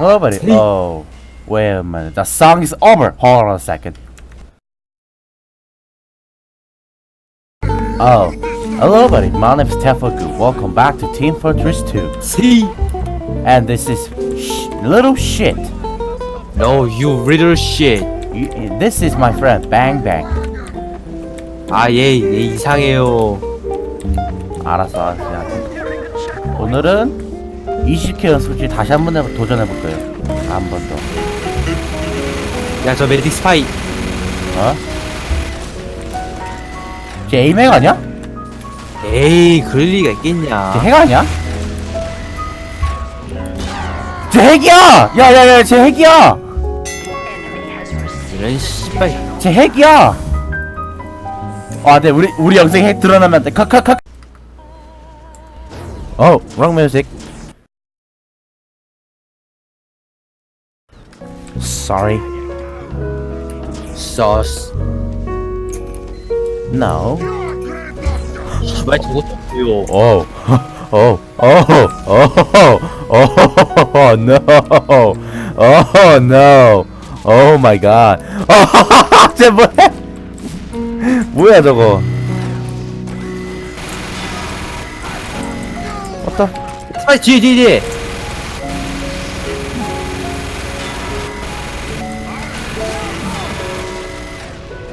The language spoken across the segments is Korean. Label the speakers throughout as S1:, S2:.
S1: Nobody. Oh, wait a minute. The song is over. Hold on a second. Oh, hello, buddy. My name is Tefaku. Welcome back to Team Fortress 2.
S2: See?
S1: And this is sh- little shit.
S2: No, you little shit.
S1: You, this is my friend Bang Bang.
S2: 아, 얘, 얘 이상해요.
S1: 알았어, 알았어. 오늘은 20회 연습지 다시 한 번 도전해 볼 거예요. 한 번 더.
S2: 야, 저 메딕 스파이.
S1: 어? 쟤 에이맥 아니야?
S2: 에이, 그럴 리가
S1: 쟤
S2: 있겠냐.
S1: 핵 아니야? 쟤 핵이야! 야야야, 쟤 핵이야!
S2: 이런 씨발.
S1: 쟤 핵이야! 아, 네, 우리 우리 영상 핵 드러나면 안 돼. 칵칵칵. 어, 락 뮤직. Sorry.
S2: sauce.
S1: No.
S2: 씨발, 저것도 없고요.
S1: Oh. Oh. Oh. Oh. Oh. No. Oh no. Oh my god. 어, 쟤 뭐야? 뭐야 저거? 어떤?
S2: 스파이 뒤에, 뒤에, 뒤에.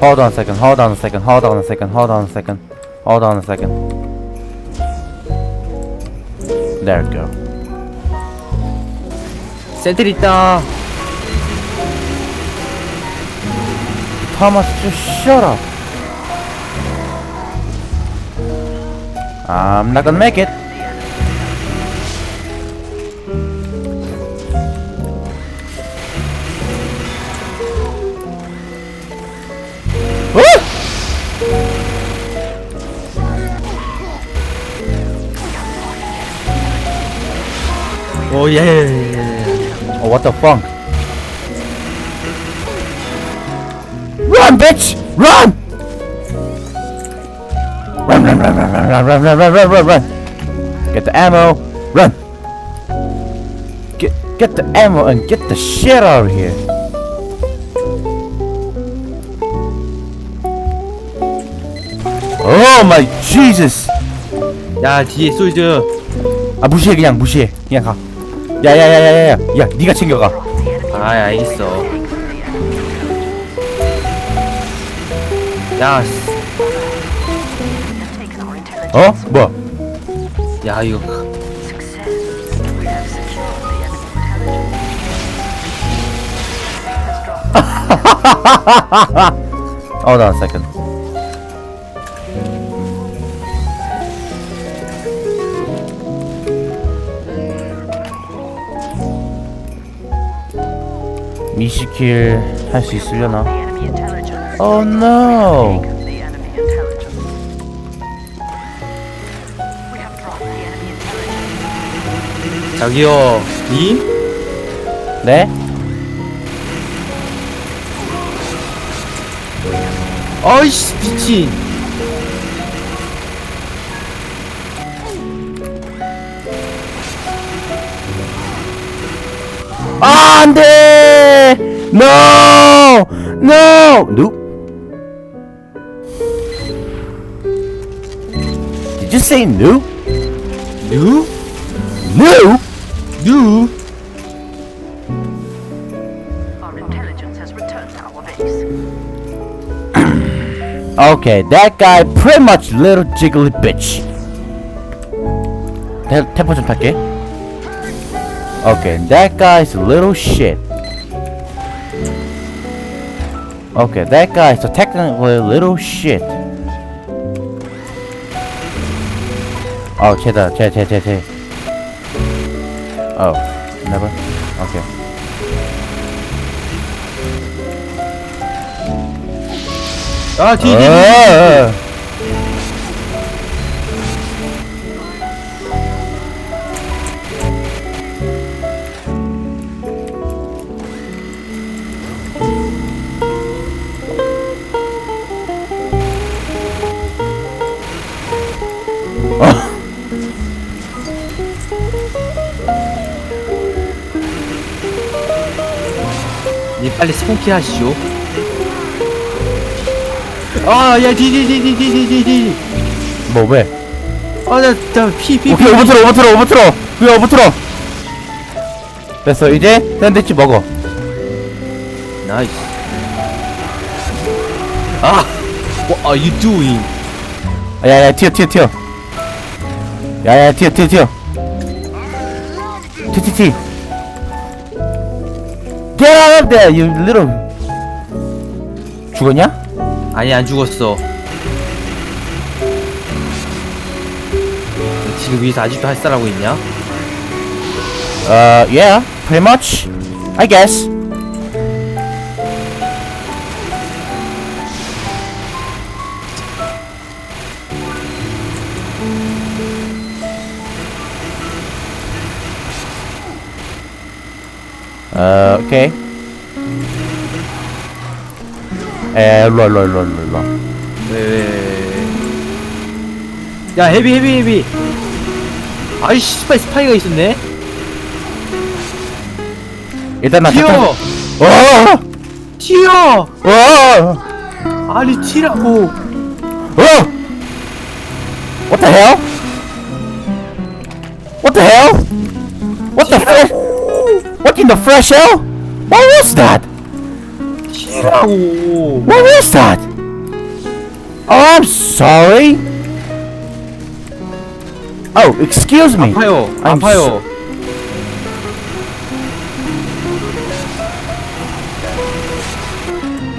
S1: Hold on a second. Hold on a second. Hold on a second. Hold on a second. Hold on a second. There you go.
S2: 센트 있다.
S1: Thomas, just shut up. I'm not gonna make it.
S2: 오, 예, 예, 예, 예.
S1: Oh, what the fuck? Run, bitch! Run! Run, run, run, run, run, run, run, run, run, run, run, run! Get the ammo, run! Get, get the ammo and get the shit out of here! Oh my Jesus!
S2: 야, 뒤에 솔저.
S1: 아 무시해 그냥 무시해 그냥 가. 야야야야야야, 야 네가 챙겨가.
S2: 아, 알겠어. 야, 씨.
S1: 어? 뭐야?
S2: 야, 이거.
S1: Hold on a second. 미시킬 할 수 있으려나? Oh no!
S2: 저기요, 님?
S1: 네?
S2: 어이씨, 미친.
S1: 아, 안 돼! No! No! Nope. Did you say no?
S2: 누?
S1: No?
S2: 누?
S3: Our intelligence has returned to our base.
S1: Okay, that guy pretty much little jiggly bitch. 테, 테퍼 좀 탈게. Okay, that guy's a little shit. Okay, that guy's a technically little shit. Oh, check that, check, check, check, check. Oh, never? Okay. Ah,
S2: TD! 빨리 스폰키 하시죠. 아, 야, 디디디디디디디.
S1: 뭐 왜?
S2: 아, 나, 나, 피, 피,
S1: 오케이 오버트로 오버트로 오버트로 그게 오버트로 됐어 이제 샌드위치 먹어
S2: 나이스. 아, what are you doing?
S1: 야야 튀어 튀어 튀어 야야 튀어 튀어 튀어 튀튀튀 Get out of there you little 죽었냐?
S2: 아니, 안 죽었어. 지금 위에서 아직도 할 사라고 있냐?
S1: Uh yeah pretty much I guess 오케이. 에, 일로와, 일로와, 일로와, 일로와.
S2: 왜, 왜. 야, 헤비, 헤비, 헤비. 아이씨, 스파이, 스파이가 있었네?
S1: 일단 나
S2: 튀어!
S1: 어!
S2: 튀어!
S1: 어!
S2: 아니, 튀라고.
S1: 어! What the hell? What the hell? What the fresh? What in the fresh hell? What was that?
S2: 튀라고.
S1: What was that? Oh, I'm sorry. Oh, excuse me.
S2: 아파요,
S1: I'm
S2: 아파요.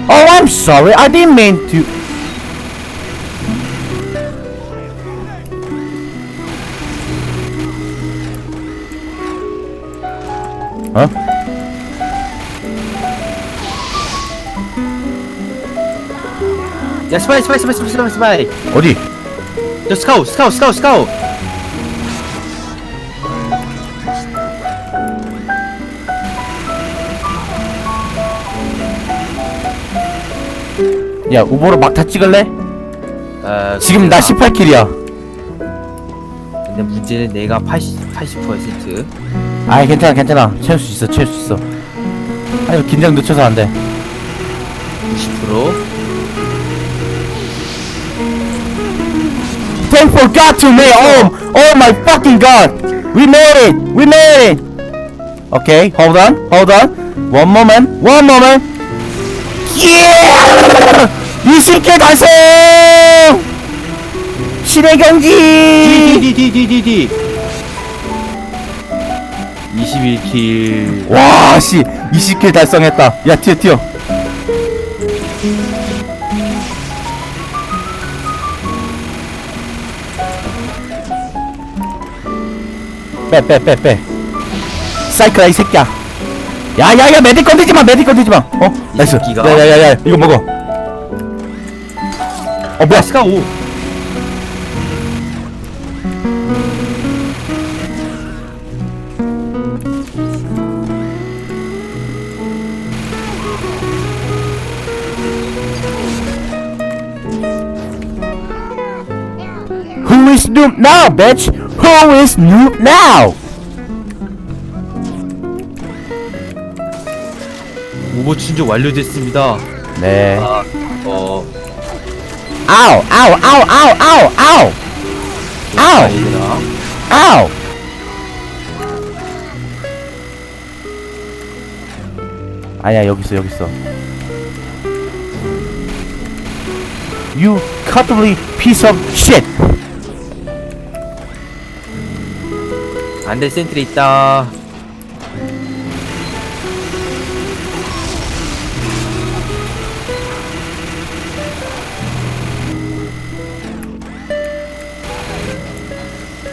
S1: Oh, I'm sorry. I didn't mean to. Huh?
S2: 야, 스파이, 스파이, 스파이, 스파이, 스파이, 스파이.
S1: 어디?
S2: 저 스카우, 스카우, 스카우, 스카우.
S1: 야, 우보로 막타 찍을래?
S2: 아,
S1: 지금 나 18킬이야.
S2: 근데 문제는 내가 80, 80%.
S1: 아이, 괜찮아, 괜찮아. 채울 수 있어, 채울 수 있어. 아니, 긴장 늦춰서 안 돼.
S2: 90%.
S1: Thank for God to me. Oh, oh my fucking God. We made it. We made it. Okay, hold on, hold on. One moment, one moment. Yeah! 20개 달성! 신의 경기!
S2: 디디디디디디디. 21킬.
S1: 와, 씨, 20개 달성했다. 야, 튀어, 튀어. 빼, 빼, 빼, 빼. 사이클아, 이 새끼야. 야, 야, 야, 메디 건드지 마, 메디 건드지 마. 어, 나이스.
S2: 새끼가.
S1: 야, 야, 야, 야, 이거 먹어. 어, 뭐야,
S2: 야, 스카우.
S1: Who is bitch? Who is noob now?
S2: 오버 충전 완료됐습니다.
S1: 네.
S2: 아, 어,
S1: 아우, 아우, 아우, 아우, 아우, 아우, 아우. 아우. 아니야, 여기 있어, 여기 있어. You cutlery piece of shit.
S2: 안돼 센트리 있다.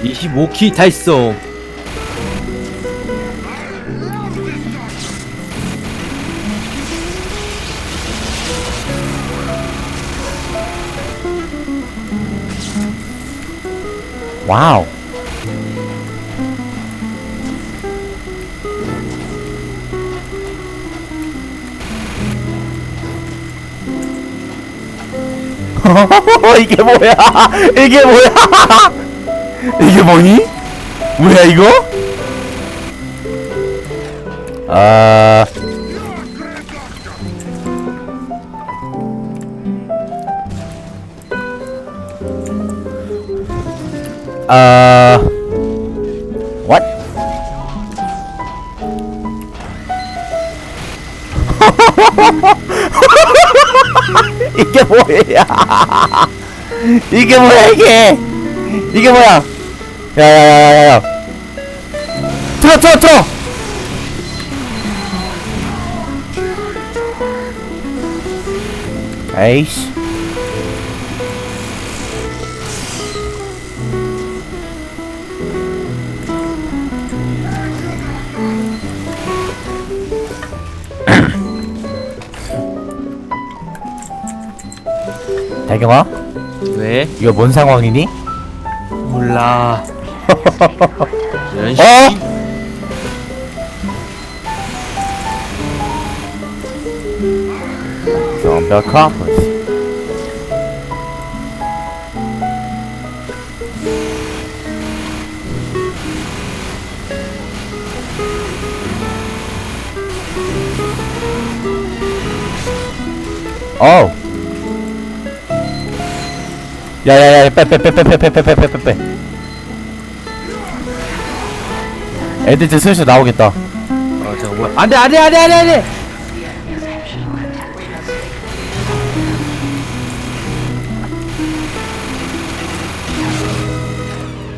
S2: (25키) 달성
S1: 와우. 이게 뭐야? 이게 뭐야? 이게 뭐니? 뭐야 이거? 아. 아. What? 이게 뭐야? 이게 뭐야 이게? 이게 뭐야? 야야야야야! 들어 들어! 에이씨. 대경아,
S2: 왜?
S1: 이거 뭔 상황이니?
S2: 몰라. 이런 씨.
S1: 어? Zombie Acropolis. 어우. 야야야 빼빼빼 빼 빼 빼 빼 빼 빼 빼 애들 이제 슬슬 나오겠다
S2: 어, 저거 뭐야? 안 돼, 안 돼, 안 돼, 안 돼, 안 돼!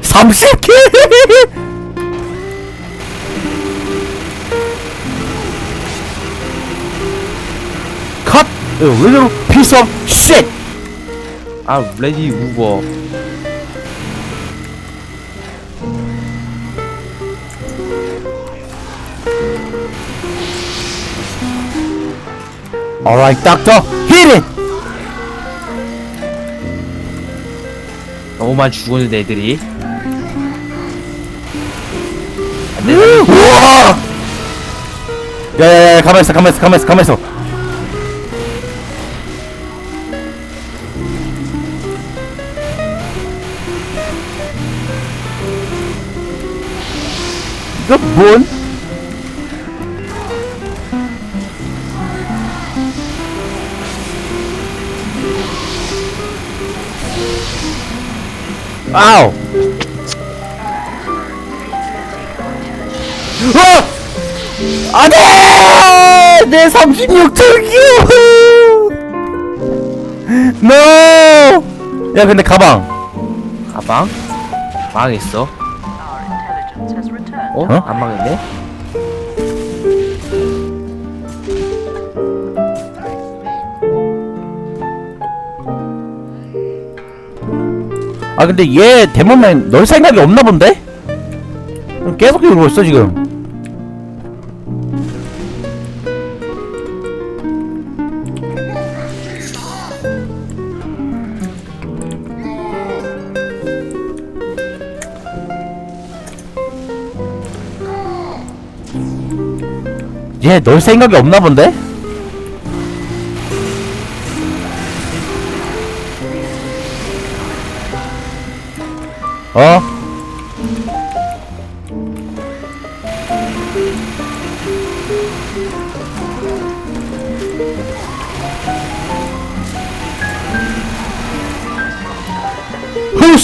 S1: 삼십 킬 컷! A little piece of shit!
S2: 아, 레디 우버.
S1: Alright, doctor, hit it!
S2: 너무만 죽었는 애들이.
S1: 우와! 야야야, 가만있어, 가만있어, 가만있어, 가만있어. 이거 뭔? 아우! 어! 안 돼! 내 36특이요! NO! 야, 근데 가방.
S2: 가방? 망했어. 어?
S1: 어?
S2: 안 망했네?
S1: 아, 근데 얘 데모맨 널 생각이 없나 본데? 계속 이러고 있어, 지금. 얘널 생각이 없나 본데? 어?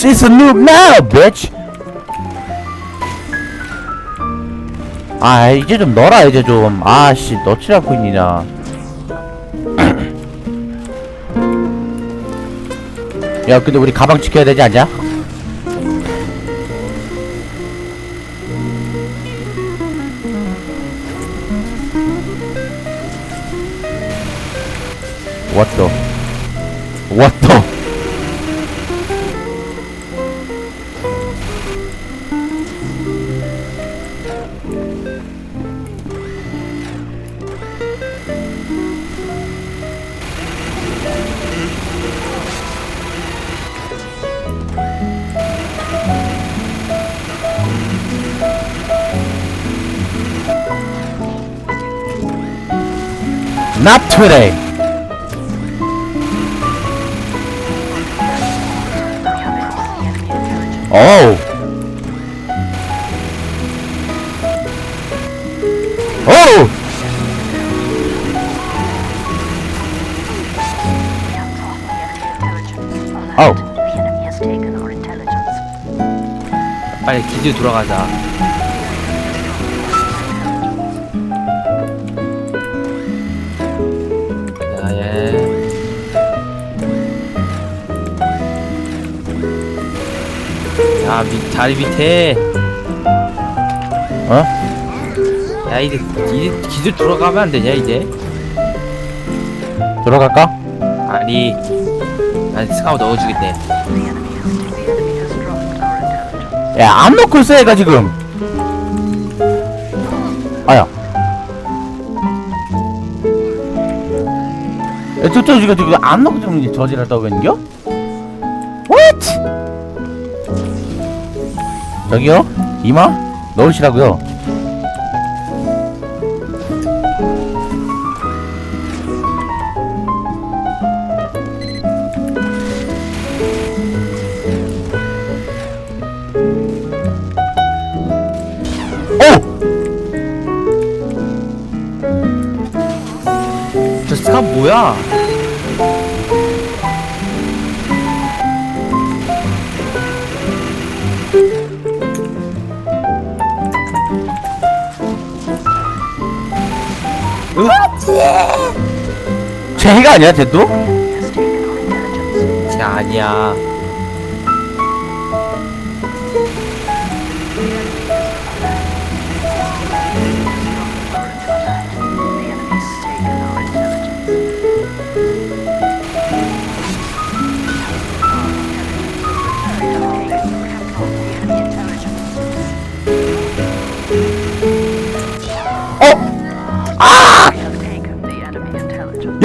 S1: Is a noob now, bitch? 아 이제 좀 넣어라 이제 좀 아씨 넣지라고 있니냐 야 근데 우리 가방 지켜야 되지 않냐? What the? Not today. Oh. Oh. Oh.
S2: 빨리 기지 돌아가자. 야, 밑, 다리 밑에.
S1: 어?
S2: 야, 이제, 이제 기지 돌아가면 안 되냐, 이제?
S1: 들어갈까?
S2: 아니, 난 스카우 넣어주겠네.
S1: 야, 안 놓고 있어, 얘가 지금. 아야. 야, 저, 저, 지금, 지금 안 놓고 지금 저지랄 떠고 있는겨? 저기요? 이마? 넣으시라고요. 쟤가 아니야,
S3: intelligence.
S2: 쟤 아니야.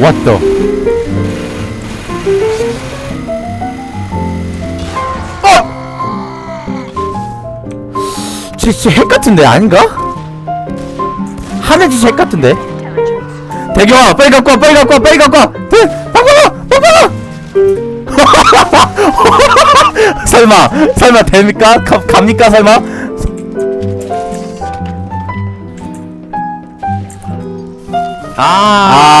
S1: What the? 어! 진짜 핵 같은데 아닌가? 하늘 진짜 핵 같은데? 대경아 빨리 갖고 와 빨리 갖고 와 빨리 갖고 와 대, 바꿔봐 바꿔봐 설마 설마 됩니까? 가, 갑니까 설마?
S2: 아,
S1: 아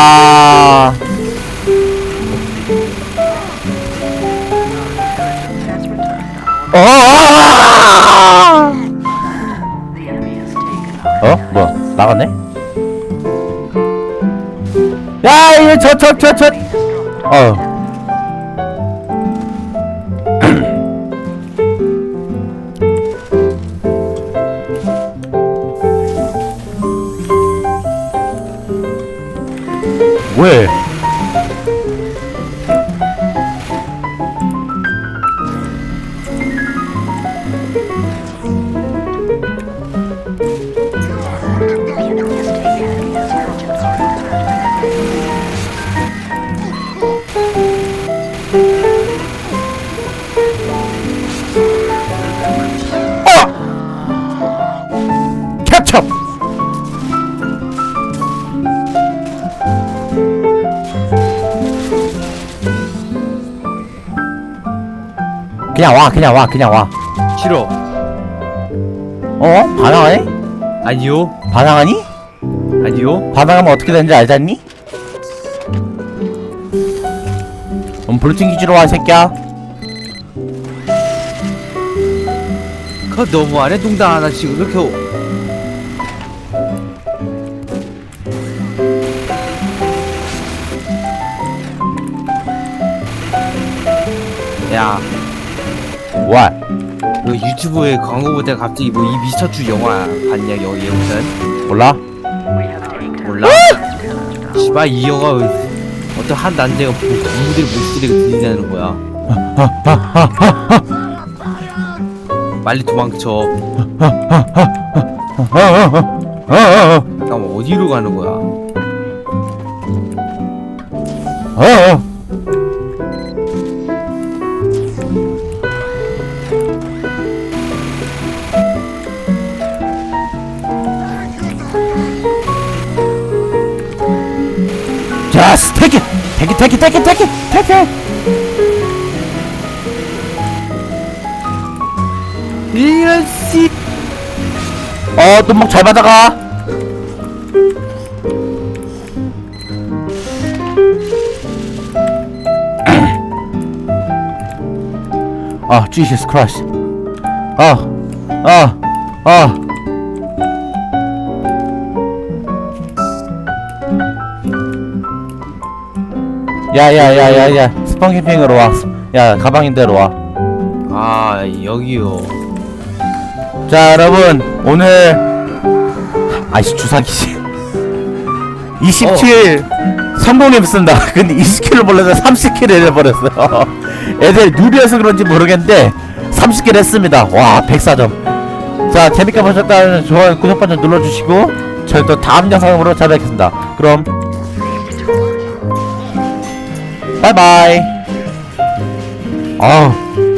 S1: 나갔네? 야 이거 저 저 저 저 어 그냥 와 그냥 와 그냥 와
S2: 싫어.
S1: 어? 반항하네?
S2: 아니요.
S1: 반항하니?
S2: 아니요.
S1: 반항하면 어떻게 되는지 알잖니? 그럼 블루팀 기지로 와, 이 새끼야.
S2: 그거 너무하네, 동당. 나 지금 이렇게. 오- 야,
S1: what?
S2: 그 유튜브에 광고보다 갑자기 뭐 이 미스터추 영화 봤냐 여기 무슨
S1: 몰라?
S2: 몰라? 씨발 이 영화 어떤 한 난데가 동무들 목소리가 들린다는 거야 빨리 도망쳐 잠깐만 어디로 가는 거야 아, 아,
S1: Just take it! Take it, take it, take it, take it, take it!
S2: 이런 씨.
S1: 어, 뚜벅 잘 받아가! 아, Jesus Christ. 아, 아, 아. 야, 야, 야, 야, 야. 스폰 캠핑으로 와. 야, 가방 인 대로 와.
S2: 아 여기요.
S1: 자 여러분 오늘 아이씨 주사기지 27 성공했습니다 근데 20킬을 몰라서 30킬을 해버렸어요 애들 누리여서 그런지 모르겠는데 30킬 했습니다 와 104점 자 재밌게 보셨다면 좋아요 구독 버튼 눌러주시고 저희 또 다음 영상으로 찾아뵙겠습니다 그럼 바이바이 아우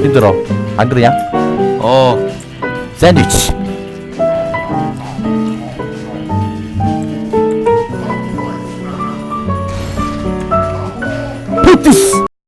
S1: 힘들어 안 그러냐?
S2: 어.
S1: 샌드위치